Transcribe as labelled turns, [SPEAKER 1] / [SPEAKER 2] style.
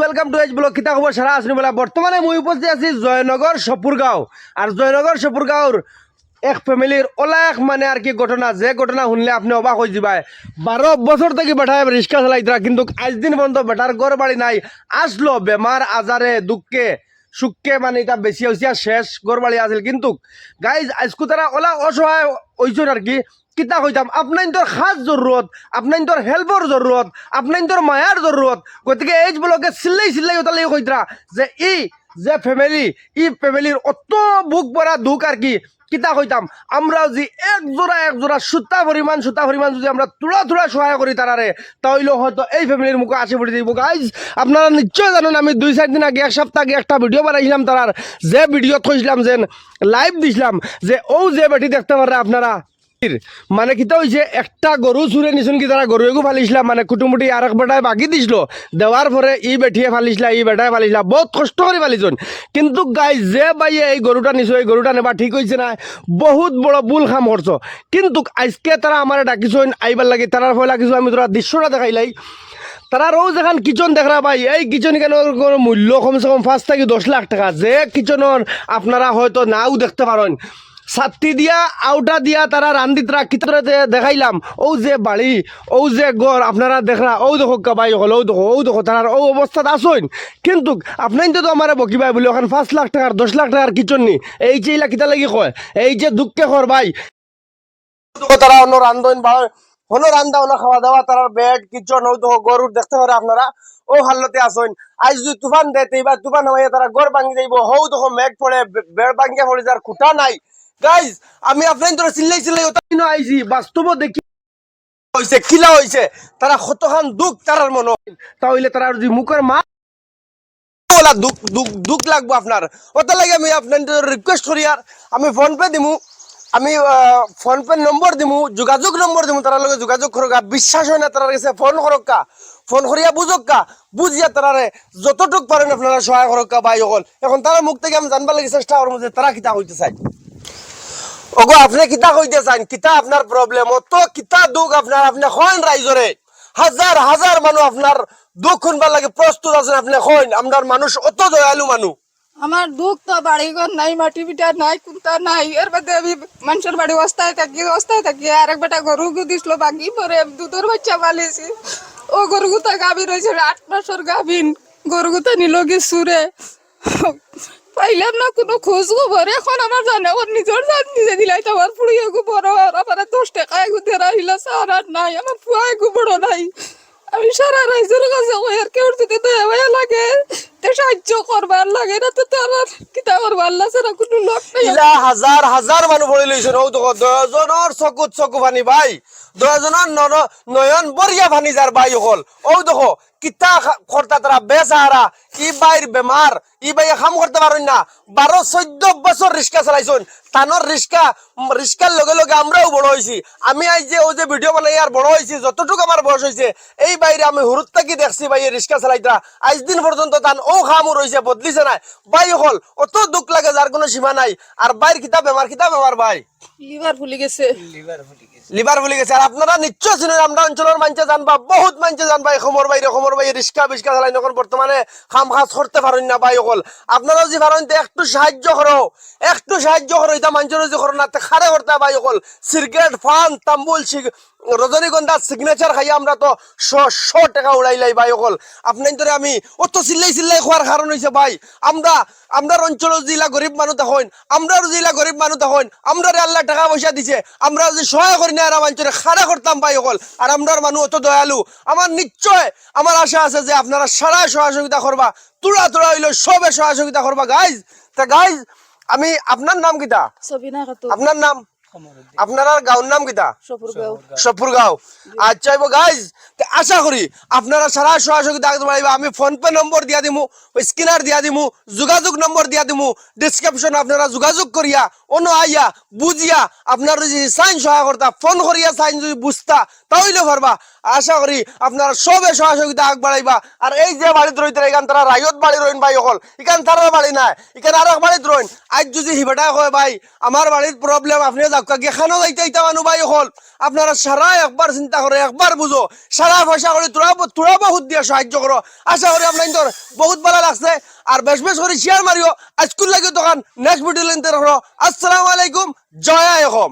[SPEAKER 1] Welcome to H blog কিতা খবর সারা আসনি বলা বর্তমানে মই উপস্থিত আছি জয়নগর সপুরগাঁও আর জয়নগর সপুরগাঁওর এক ফ্যামিলির ওলা এক মানে আর কি ঘটনা। যে ঘটনা শুনলে আপনি অবাক হয়ে যাবাই। বারো বছর থেকে বেটায় রিক্সা চালাইতরা কিন্তু আজ দিন পর্যন্ত বেটার ঘর বাড়ি নাই। আসলো বেমার আজারে দুঃখে সুখকে মানে এটা বেশি হয়েছে শেষ ঘর বাড়ি আছিল। কিন্তু গাইজ আজকু তারা ওলা অসহায় হয়েছেন আর কি। কিতা কইতাম? আপনার তোর খাস জরুরত আপনার তোর হেল্পর জরুরত আপনার তোর মায়ার জরুরত গতিকে এই ব্লকে চিল্লাই চিল্লাই ওটা লাগি কইতরা যে ই, যে ফ্যামিলি ই ফ্যামিলির অত বুক ভরা দুঃখ আর কি? কিতা কইতাম? আমরা যদি এক জোড়া এক জোড়া সুতা পরিমাণ সুতা পরিমাণ যদি আমরা তুড়া তুড়া সহায় করি তারারে তাহলে হয়তো এই ফ্যামিলির মুখে আসে পড়ে দিব গাইজ আপনারা নিশ্চয় জানেন, আমি দুই চার দিন আগে, এক সপ্তাহ আগে একটা ভিডিও বানাইছিলাম তারার যে ভিডিও থইছিলাম যেন লাইভ দিছিলাম, যে ও যে বেটি দেখতে পারে আপনারা মানে কিতা হয়েছে একটা গরু চুরে নিছুন কি তারা গরু এগু ফালিছিলাম মানে কুটুমুটি আর এক বেটায় বাকি দিছিল। দেওয়ার পরে ই বেঠিয়ে ফালিছিলা, ই বেটায় ফালিছিলা, বহুত কষ্ট করে ফালিছুন। কিন্তু গাই যে বাইয়ে এই গরুটা নিছো, এই গরুটা নেবা ঠিক হয়েছে না বহুত বড় ভুল খাম করছ কিন্তু আজকে তারা আমার ডাকিছুন আইবার লাগে তারার ফলে কিছু আমি তোরা দৃশ্যটা দেখাইলাই তারা রোজ এখন কিচন দেখা ভাই এই কিচন কেন মূল্য কমসে কম পাঁচ থেকে দশ লাখ টাকা। যে কিচনের আপনারা হয়তো নাও দেখতে পারেন ছাত্তি দিয়া, আউটা দিয়া তারা রান্দিতরা কিতরে দেখাইলাম। ও যে বাড়ি ও যে গড়, আপনারা দেখরা ও দেখো কাবাই হল ও দেখো ও দেখো তার ও অবস্থাত আসইন কিন্তু আপনার তো আমার বকিবাই বলি ওখানে পাঁচ লাখ টাকার দশ লাখ টাকার কিচন নি, এই যে ইলা কিতা লাগি কয়, এই যে দুঃখে কর ভাই তারা অন্য রান্ধন হলো রান্দা হলো খাওয়া দাওয়া তার বেড, কিচন ও দেখো গরুর দেখতে পারে আপনারা। ও হাল্লতে আসইন আজ যদি তুফান দেয় এইবার তুফান হয়ে তারা গড় ভাঙি যাইব। হৌ দেখো, মেঘ পড়ে বেড় ভাঙিয়া পড়ে যার খুঁটা নাই। গাইজ আমি আপনার তোরা চিল্লাই চিল্লাই ওটা আইছি বাস্তব দেখি। হইছে কিলা হইছে? তারা কতখান দুঃখ তারার মনে তাহলে তারা যদি মুখের মা দুঃখ দুঃখ দুঃখ লাগবো আপনার। ওটা লাগে আমি আপনার রিকোয়েস্ট করি আর। আমি ফোন পে দিমু। আমি ফোন পে নম্বর দিমু যোগাযোগ নম্বর দিমু তার লগে যোগাযোগ করকা। বিশ্বাস হয় না তার কাছে ফোন করকা ফোন করিয়া বুঝকা বুঝিয়া তারারে যতটুক পারেন আপনারা সহায় করকা ভাই সকল এখন তারা মুখ থেকে আমি জানবার লাগে চেষ্টা করব যে তারা কিতা হইতে চাই ওগো, আপনি কিতা কইতে চান কিতা আপনার প্রবলেম অত কিতা দুঃখ আপনার, আপনি হন রাইজরে হাজার হাজার মানুষ আপনার দুঃখ শুনবার লাগে প্রস্তুত আছেন আপনি হন আপনার মানুষ অত দয়ালু মানুষ
[SPEAKER 2] আমার দুঃখ তো বাড়ি ঘর নাই, মাটি পিঠা নাই, কুন্তা নাই। এর মধ্যে আমি মানুষের বাড়ি অস্তায় থাকি অস্তায় থাকি। আর এক বেটা গরু দিছিল ভাঙি পরে দুধের বাচ্চা পালিয়েছি। ও গরু গুতা গাভীর রয়েছে আট মাসের গাভীন। গরু গুতা নিল কি সুরে। পাইলাম না, কোনো খোঁজ খবর। এখন আমার জানে ওর নিজের জান নিজে দিলাই তো আমার ফুড়িয়ে গু বড় আর আমার দশ টাকা এগু দেরা হইলা সার নাই, আমার ফুয়া এগু বড় নাই। আমি সারা রাইজের কাছে ওই আর কেউ যদি দয়া লাগে। না
[SPEAKER 1] বারো চোদ্দ বছর রিক্সা চালাইছুন টানোর রিক্সা রিক্সার লগে লগে আমরাও বড় হয়েছি আমি আজ যে ও যে ভিডিও বানাই আর বড় হয়েছি যতটুকু আমার বয়স হয়েছে এই বাইরে আমি হুরুত থাকি দেখছি ভাই রিক্সা চালাইতরা আজ দিন পর্যন্ত তান ও খামও রয়েছে বদলিছে নাই। বাই হল অত দুঃখ লাগে যার কোনো সীমা নাই। আর বাইর কিতা বেমার কিতা বেমার ভাই
[SPEAKER 2] লিভার ফুলি গেছে।
[SPEAKER 1] লিভার বলি গেছে। আর আপনারা নিশ্চয় শুনেন আমরা অঞ্চলের মানুষে জানবা বহুত মানুষে জানবা খমর বাইরে খমর বাইরে রিক্সা বিস্কা চালাই এখন বর্তমানে খাম খাস করতে পারেন না ভাই অকল। আপনারা যদি পারেন তো একটু সাহায্য করো একটু সাহায্য করো এটা মানুষের যদি করো না খারে করতে ভাই অকল। সিগারেট ফান তাম্বুল সিগ- রজনীগন্ধা সিগনেচার খাইয়া আমরা তো শ শ টাকা উড়াইলাই ভাই অকল। আপনার ধরে আমি অত চিল্লাই চিল্লাই খোয়ার কারণ হয়েছে ভাই। আমরা আমরা অঞ্চলের জিলা গরিব মানুষ তখন আমরা জিলা গরিব মানুষ তখন আমরা আল্লাহ টাকা পয়সা দিছে আমরা যদি সহায় করি না এরা মানুষের খাড়া করতাম ভাই অকল। আর আমরার মানুষ অত দয়ালু। আমার নিশ্চয় আমার আশা আছে যে আপনারা সারা সহযোগিতা করবা তোরা তোরা হইল সবে সহযোগিতা করবা গাইজ তা গাইজ আমি আপনার নাম কিতা?
[SPEAKER 2] সবিনা
[SPEAKER 1] আপনার নাম? আপনার গাঁর নাম কিতা
[SPEAKER 2] সপুর গাঁও
[SPEAKER 1] সপুরগাঁও আচ্ছা গাইজ আশা করি আপনারা সারা সহযোগিতা আগতে পারিবা। আমি ফোন পে নম্বর দিয়া দিমু স্ক্যানার দিয়া দিমু যোগাযোগ নম্বর দিয়া দিমু ডিসক্রিপশন আপনারা যোগাযোগ করিয়া অন্য আইয়া বুঝিয়া আপনার যদি সাইন সহায় করতা ফোন করিয়া সাইন যদি বুঝতা তাহলে পারবা। আশা করি আপনারা সবে সহযোগিতা আগবাড়াইবা আর এই যে বাড়িতে রইতে এখান তারা রায়ত বাড়ি রইন ভাই অকল। এখান তারা বাড়ি নাই এখানে আর এক বাড়িতে রইন। আজ যদি হিবাটা কয়, ভাই আমার বাড়ির প্রবলেম আপনি কাকে গেখানো যাইতে এটা মানু ভাই হল। আপনারা সারা একবার চিন্তা করে, একবার বুঝো। সারা পয়সা করে তোরা তোরা বহুত দিয়ে সাহায্য করো। আশা করি আপনার বহুত ভালো লাগছে। আর বেশ বেশ করে শেয়ার মারিও। আজকুল লাগে দোকান নেক্সট ভিডিও লেনতে রাখো আসসালামু আলাইকুম। জয় আয়কম